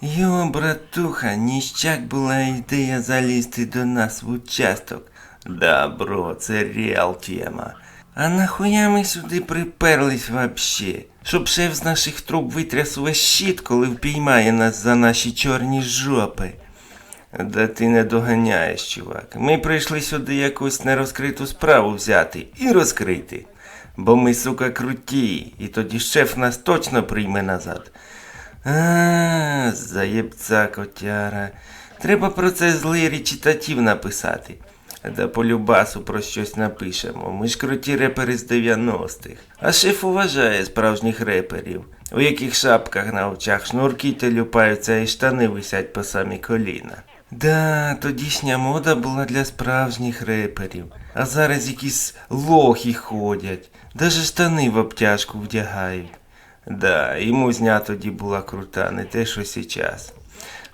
Йо, братуха, ніщак була ідея залізти до нас в участок. Да, бро, це реал тема. А нахуя ми сюди приперлись вообще? Щоб шеф з наших труб витряс весь щит, коли впіймає нас за наші чорні жопи. Да ти не доганяєш, чувак. Ми прийшли сюди якусь нерозкриту справу взяти і розкрити. Бо ми, сука, круті, і тоді шеф нас точно прийме назад. А, заєбця котяра. Треба про це злий речитатив написати. Да по любасу про щось напишемо. Ми ж круті репери з 90-х. А шеф уважає справжніх реперів, у яких шапках на очах шнурки телюпаються і штани висять по самі коліна. Да, тодішня мода була для справжніх реперів, а зараз якісь лохи ходять, даже штани в обтяжку вдягають. Да, і музня тоді була крута, не те, що зараз.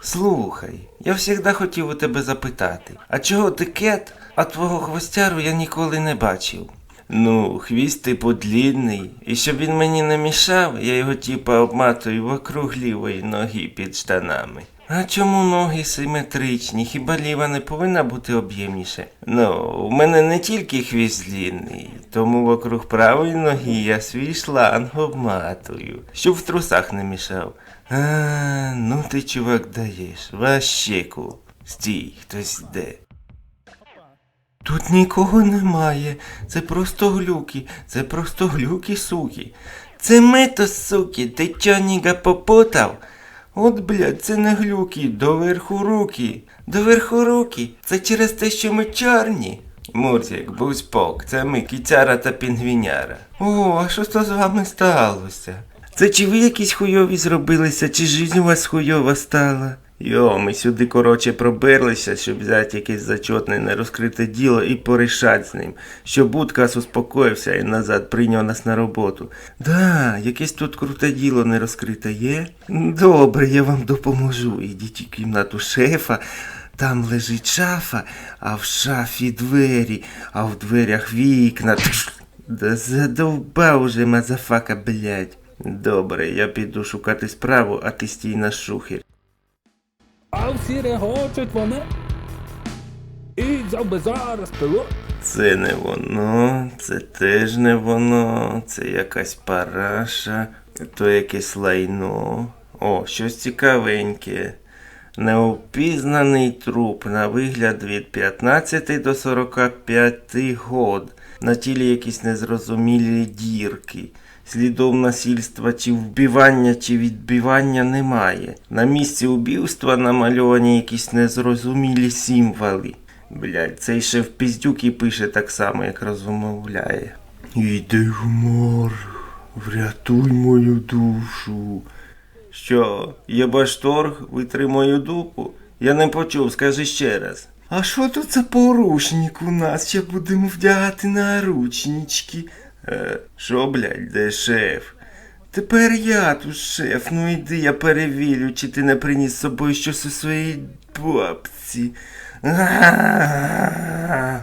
Слухай, я завжди хотів у тебе запитати, а чого ти кет, а твого хвостяру я ніколи не бачив? Ну, хвіст типу длінний, і щоб він мені не мішав, я його типа обматую вокруг лівої ноги під штанами. А чому ноги симетричні? Хіба ліва не повинна бути об'ємніше? Ну, у мене не тільки хвіст длінний, тому вокруг правої ноги я свій шланг обматую, щоб в трусах не мішав. А, ну ти, чувак, даєш, ващеку. Стій, хтось йде. Тут нікого немає. Це просто глюки. Це просто глюки, суки. Це ми то, суки, ти чо ніга попутав? От, блядь, це не глюки, доверху руки. Доверху руки. Це через те, що ми чорні. Мурзік, будь спок, це ми кіцяра та пінгвіняра. О, а що то з вами сталося? Це чи ви якісь хуйові зробилися, чи жизнь у вас хуйова стала? Йо, ми сюди, короче, проберлися, щоб взяти якесь зачетне нерозкрите діло і порішати з ним, щоб Будкас успокоївся і назад прийняв нас на роботу. Да, якесь тут круте діло не розкрите є? Добре, я вам допоможу. Ідіть у кімнату шефа. Там лежить шафа, а в шафі двері, а в дверях вікна. Да задовбав уже мазафака, блядь. Добре, я піду шукати справу, а ти стій на шухер. А всі регочуть вони. І взяв би зараз пилот. Це не воно, це теж не воно, це якась параша, то якесь лайно. О, щось цікавеньке. Неопізнаний труп на вигляд від 15 до 45 год. На тілі якісь незрозумілі дірки. Слідов насильства чи вбивання, чи відбивання немає. На місці убивства намальовані якісь незрозумілі символи. Блядь, цей шеф піздюк і пише так само, як розмовляє. Іди в морг, врятуй мою душу. Що, є башторг, витри мою дупу? Я не почув, скажи ще раз. А що тут за порушник у нас? Ще будемо вдягати наручнички. Е, що, блядь, де шеф? Тепер я тут шеф, ну йди, я перевірю, чи ти не приніс з собою щось у своїй бабці.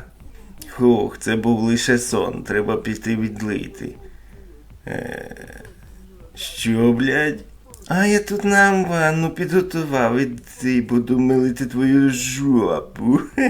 Хух, це був лише сон, треба піти відлити. Е, що, блядь? А я тут нам ванну підготував, іди буду милити твою жопу.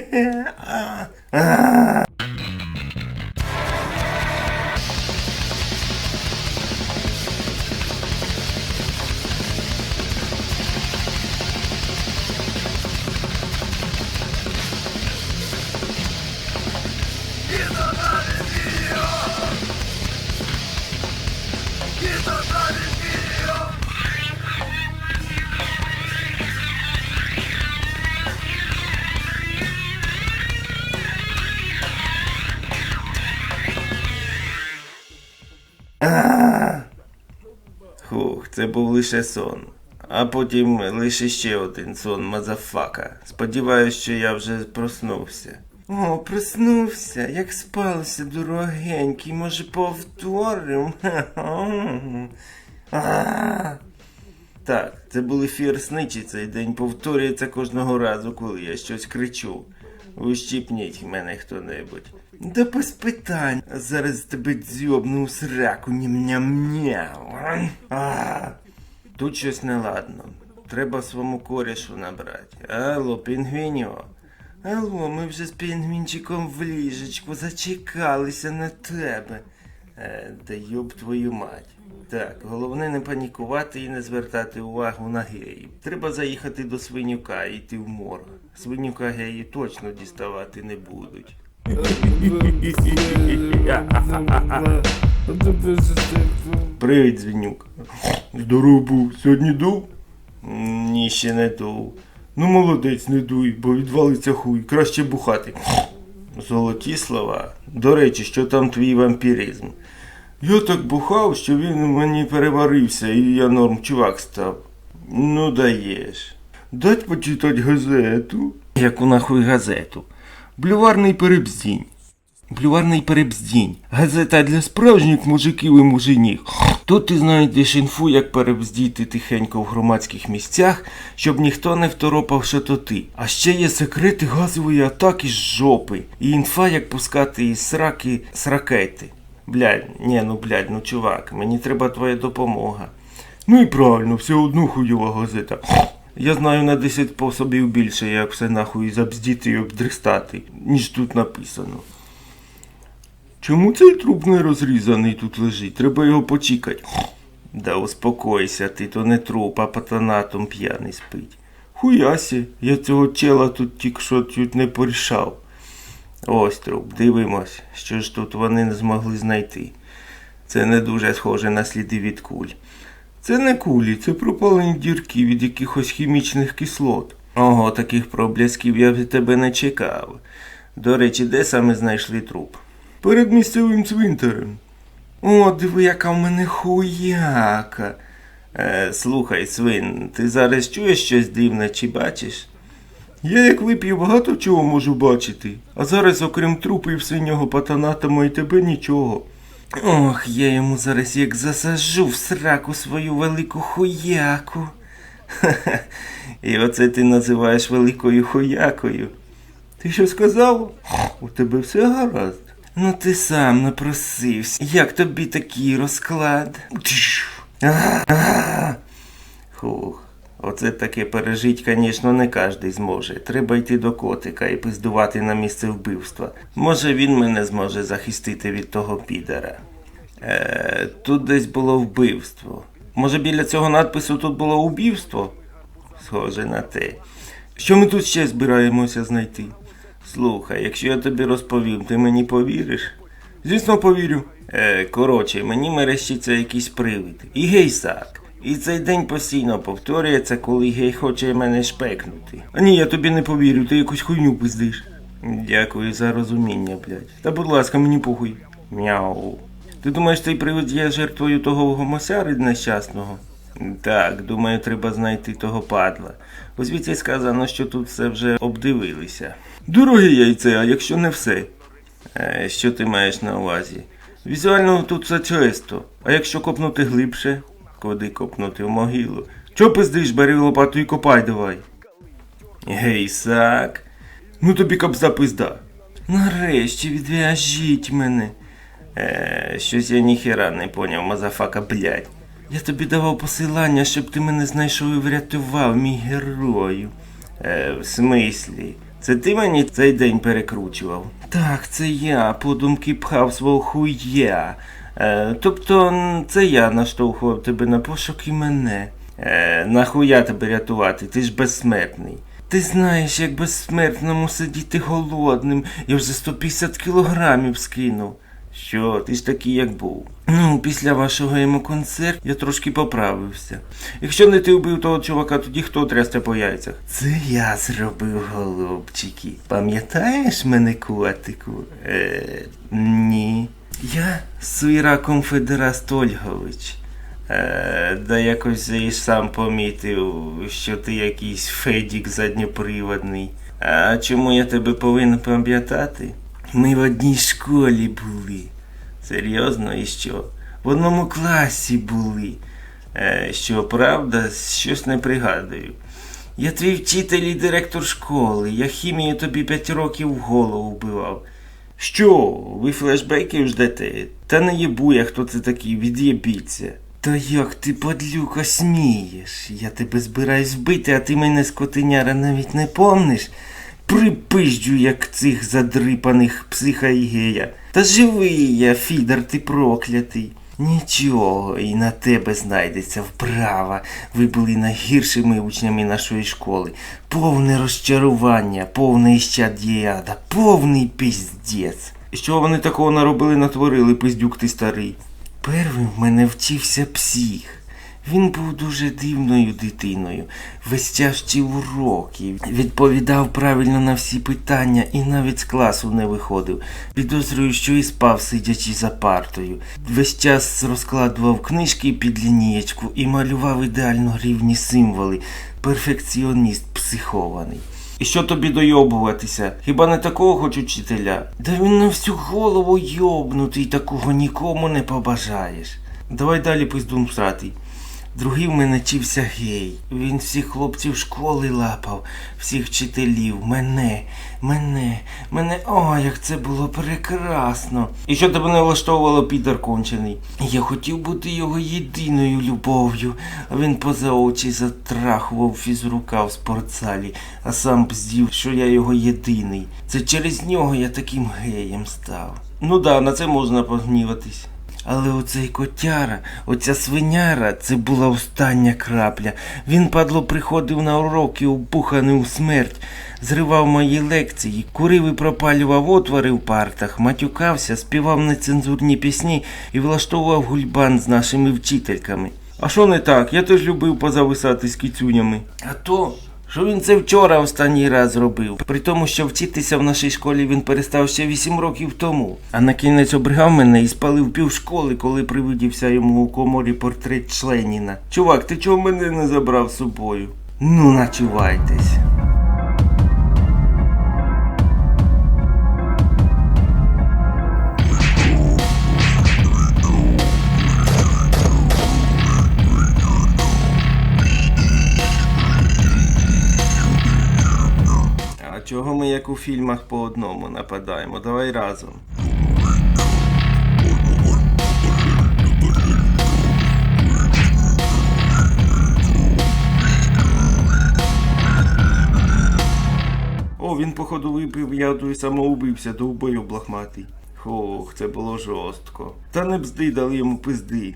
це був лише сон. А потім лише ще один сон мазафака. Сподіваюсь, що я вже проснувся. О, проснувся, як спалося, дорогенький, може повторим? Так, це були фірсничі цей день повторюється кожного разу, коли я щось кричу. Ущипніть мене хто-небудь. Да без питань. Зараз тебе дзьобну сраку ням-ням-ням. Тут щось неладно. треба своєму корішу набрати. Алло, пінгвіньо. Алло, ми вже з пінгвінчиком в ліжечку зачекалися на тебе. Е, да йоб твою мать. Так, головне не панікувати і не звертати увагу на геїв. Треба заїхати до свинюка і йти в морг. Свинюка геї точно діставати не будуть. Привіт, Звінюк. Здоров був. Сьогодні дув? Ні, ще не дув. Ну молодець, не дуй, бо відвалиться хуй. Краще бухати. Золоті слова. До речі, що там твій вампіризм? Я так бухав, що він мені переварився, і я норм чувак став. Ну даєш. Дать почитати газету. Яку нахуй газету? Блюварний перебздінь. Блюварний перебздінь. Газета для справжніх мужиків і мужинів. Тут ти знайдеш інфу, як перебздіти тихенько в громадських місцях, щоб ніхто не второпав, що то ти. А ще є секрети газової атаки з жопи. І інфа, як пускати із сраки з ракети. Блядь, ні, ну блядь, ну чувак, мені треба твоя допомога. Ну і правильно, все одно хуйова газета. Я знаю на 10 способів більше, як все нахуй забздіти і обдристати, ніж тут написано. Чому цей труп не розрізаний тут лежить? Треба його почекати. Да успокойся, ти то не труп, а патанатом п'яний спить. Хуясі, я цього чела тут тільки що чуть не порішав. Ось труп, дивимось, що ж тут вони не змогли знайти. Це не дуже схоже на сліди від куль. Це не кулі, це пропалені дірки від якихось хімічних кислот. Ого, таких проблесків я від тебе не чекав. До речі, де саме знайшли труп? Перед місцевим цвинтарем. О, диви, яка в мене хуяка. Е, слухай, свин, ти зараз чуєш щось дивне чи бачиш? Я як вип'ю багато чого можу бачити, а зараз, окрім трупів синього патанатому і тебе нічого. Ох, я йому зараз як засажу в сраку свою велику хуяку. Ха-ха. І оце ти називаєш великою хуякою. Ти що сказав? У тебе все гаразд. Ну ти сам напросився. Як тобі такий розклад? А-а-а. Хух. Оце таке пережить, звісно, не кожен зможе. Треба йти до котика і пиздувати на місце вбивства. Може він мене зможе захистити від того підара. Е, тут десь було вбивство. Може біля цього надпису тут було убивство? Схоже на те. Що ми тут ще збираємося знайти? Слухай, якщо я тобі розповім, ти мені повіриш? Звісно, повірю. Е, коротше, мені мерещиться якийсь привид. І гейсак. І цей день постійно повторюється, коли гей хоче мене шпекнути. А ні, я тобі не повірю, ти якусь хуйню пиздиш. Дякую за розуміння, блядь. Та будь ласка, мені похуй. Мяу. Ти думаєш, цей привид є жертвою того гомосяри нещасного? Так, думаю, треба знайти того падла. У звідси сказано, що тут все вже обдивилися. Дороге яйце, а якщо не все? Е, що ти маєш на увазі? Візуально тут все чисто. А якщо копнути глибше? Куди копнути в могилу? Чо пиздиш, бери лопату і копай давай. Гей, сак. Ну тобі кобза пизда. Нарешті відв'яжіть мене. Е, щось я ніхера не поняв, мазафака, блядь. Я тобі давав посилання, щоб ти мене знайшов і врятував, мій герою. Е, в смислі? Це ти мені цей день перекручував? Так, це я, подумки пхав свого хуя. Е, тобто, це я наштовхував тебе на пошук і мене. Е, нахуя тебе рятувати? Ти ж безсмертний. Ти знаєш, як безсмертному сидіти голодним. Я вже 150 кілограмів скинув. Що, ти ж такий, як був. Ну, після вашого емоконцерту я трошки поправився. Якщо не ти вбив того чувака, тоді хто трясте по яйцях? Це я зробив, голубчики. Пам'ятаєш мене, котику? Е, ні. Я Суйра Конфедераст Ольгович. Е, да якось ж сам помітив, що ти якийсь Федік задньоприводний. А чому я тебе повинен пам'ятати? Ми в одній школі були. Серйозно, і що? В одному класі були. Е, що, правда, щось не пригадую. Я твій вчитель і директор школи. Я хімію тобі п'ять років в голову вбивав. Що, ви флешбеків ждете? Та не єбу хто це такий, від'єбіться. Та як ти, падлюка, смієш? Я тебе збираюсь вбити, а ти мене скотиняра навіть не помниш? Припижджу, як цих задрипаних психа Ігея. Та живий я, Фідер, ти проклятий. Нічого, і на тебе знайдеться вправа. Ви були найгіршими учнями нашої школи. Повне розчарування, повне іщадіяда, повний піздець. Що вони такого наробили, натворили, пиздюк ти старий? Первим в мене вчився псих. Він був дуже дивною дитиною, весь вчив уроки, відповідав правильно на всі питання і навіть з класу не виходив. Підозрюю, що і спав, сидячи за партою. Весь час розкладував книжки під лінієчку і малював ідеально рівні символи. Перфекціоніст психований. І що тобі дойобуватися? Хіба не такого хоч учителя? Да він на всю голову йобнутий, такого нікому не побажаєш. Давай далі пиздун всратий. Другий в мене чився гей. Він всіх хлопців школи лапав, всіх вчителів, мене, мене, мене. О, як це було прекрасно. І що тебе не влаштовувало, підар кончений? Я хотів бути його єдиною любов'ю, а він поза очі затрахував фізрука в спортзалі, а сам бздів, що я його єдиний. Це через нього я таким геєм став. Ну да, на це можна погніватись. Але оцей котяра, оця свиняра, це була остання крапля. Він, падло, приходив на уроки, опуханий у смерть, зривав мої лекції, курив і пропалював отвори в партах, матюкався, співав нецензурні пісні і влаштовував гульбан з нашими вчительками. А що не так? Я теж любив позависати з кіцюнями. А то, що він це вчора останній раз зробив. При тому, що вчитися в нашій школі він перестав ще 8 років тому. А на кінець обригав мене і спалив пів школи, коли привидівся йому у коморі портрет Членіна. Чувак, ти чого мене не забрав з собою? Ну, начувайтесь. Як у фільмах по одному нападаємо? Давай разом. О, він походу випив яду і самоубився, довбою блахматий. Ох, це було жорстко. Та не бзди, дали йому пизди.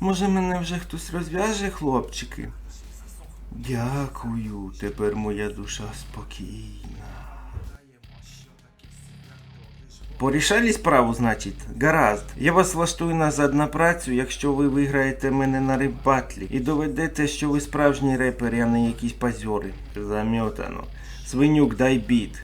Може мене вже хтось розв'яже, хлопчики? Дякую, тепер моя душа спокійна. Порішали справу, значить? Гаразд. Я вас влаштую назад на працю, якщо ви виграєте мене на рибатлі і доведете, що ви справжній репер, а не якісь пазьори. Замьотано. Свинюк, дай біт.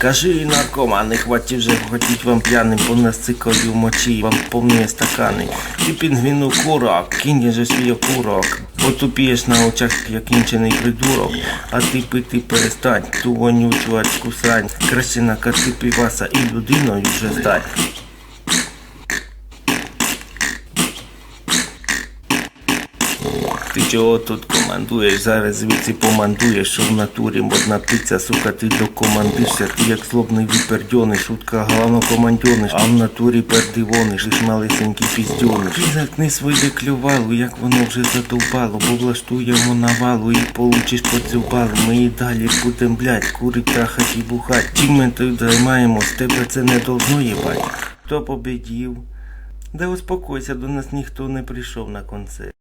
Алкаши і наркомани, хватить вже хотіть вам п'яним понасикати в мочі, вам повні стакани. Ти пінгвіну курок, кинь же свій окурок. Потупієш на очах, як кінчений придурок, а ти пити перестань, ту вонючу ачку срань. Краще накати піваса і людиною вже стань. Чого тут командуєш? Зараз звідси помандуєш, що в натурі модна птиця, сука, ти докомандишся, ти як злобний випердьони, шутка головнокомандьониш, а в натурі пердивониш, лиш малесенький піздьониш. Ти заткни своє клювало, як воно вже задовбало, бо влаштуємо навалу і получиш поцюбалу. Ми і далі будем, блядь, курить, трахать і бухать. Чим ми тут займаємось, тебе це не должно їбать. Хто победів? Да успокойся, до нас ніхто не прийшов на концерт.